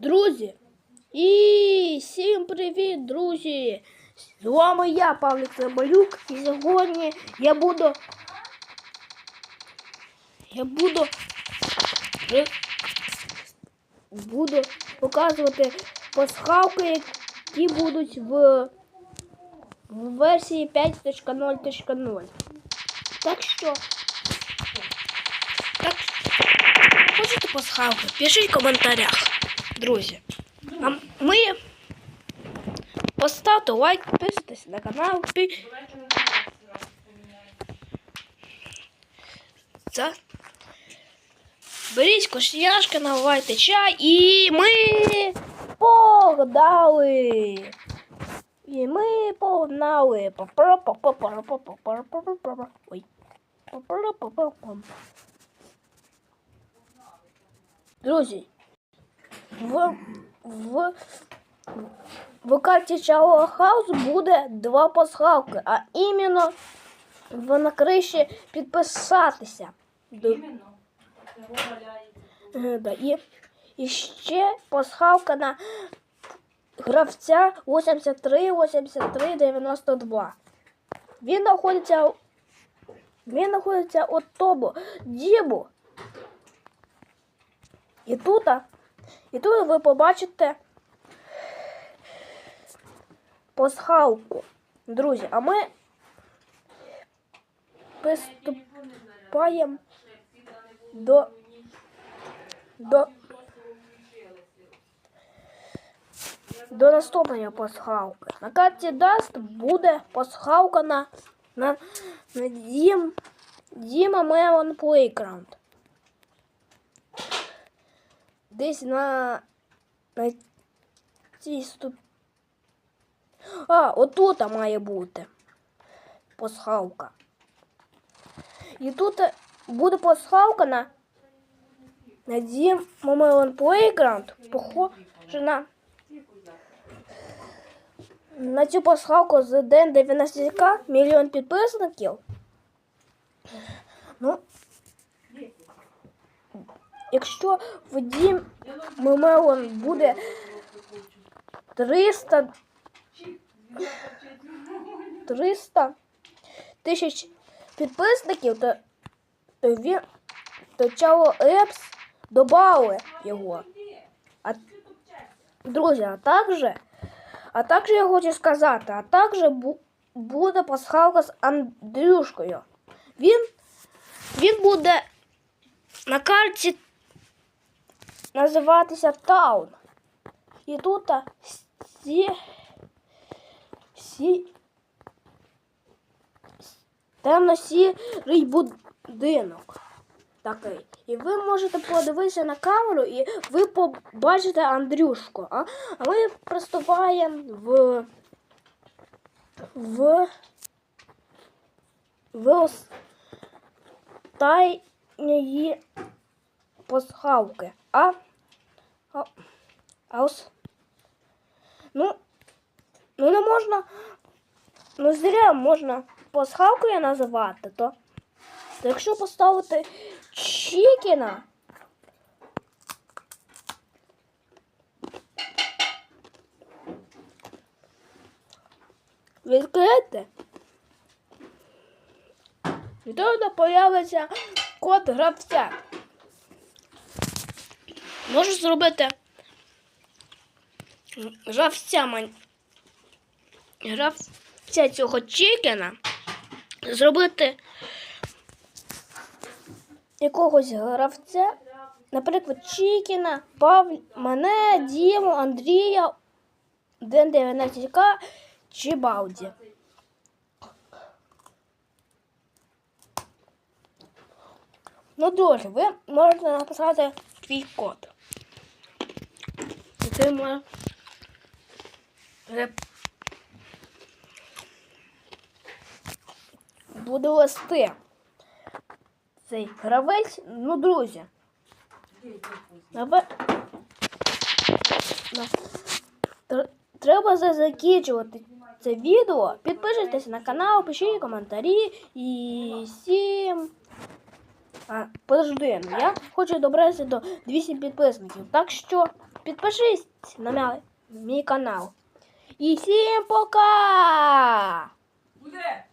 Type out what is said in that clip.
Друзі! І всім привіт, друзі! З вами я, Павлік Цимбалюк, і сьогодні я буду. Я буду. Буду показувати пасхалки, які будуть в, в версії 5.0.0. Так що. Так Хочете пасхалки? Пишіть в коментарях, друзі. А ми поставте лайк, підписуйтесь на канал. За... Беріть кошняшки, наливайте чай і ми погнали. І ми погнали. Ой. Друзі, в, в, в карті Чао Хаус буде два пасхалки, а іменно в на криші підписатися. Іменно. Е, Да, і, і ще пасхалка на гравця 83 83 92. Він знаходиться він знаходиться у тому дібу. І тут, і тут ви побачите пасхалку. Друзі, а ми приступаємо до до, до наступної пасхалки. На карті Даст буде пасхалка на, на, на Дім, Діма Мелон Плейграунд. Десь на, на цій ступ... А, отут має бути пасхалка. І тут буде пасхалка на на Дім Момелон Плейграунд похоже на на цю пасхалку з День 90к мільйон підписників. Ну, якщо в Дім Момелон буде 300 300 тисяч підписників, то, то він то Чао Епс добавили його. А, друзі, а також, а також я хочу сказати, а також бу, буде пасхалка з Андрюшкою. Він, він буде на карті називатися Таун. І тут всі, всі темно-сірий будинок такий. І ви можете подивитися на камеру, і ви побачите Андрюшку. А, а ми приступаємо в в в останньої пасхалки. А, а, а ос, ну, ну не можна, ну зря можна пасхалкою називати, то, то якщо поставити Чікіна. Відкрити. Тоді появиться код гравця. Можу зробити гравця мань. Гравця цього чікена. Зробити якогось гравця, наприклад, Чікіна, Пав... мене, Діму, Андрія, Ден 19К чи Бауді. Ну, друзі, ви можете написати свій код. Можеш буде вести цей гравець, ну, друзі. Треба закінчувати це відео. Підписуйтесь на канал, пишіть коментарі і всім. А, подожди, ну я хочу добратися до 200 підписників. Так що підпишись на мій канал. І всім пока! Буде!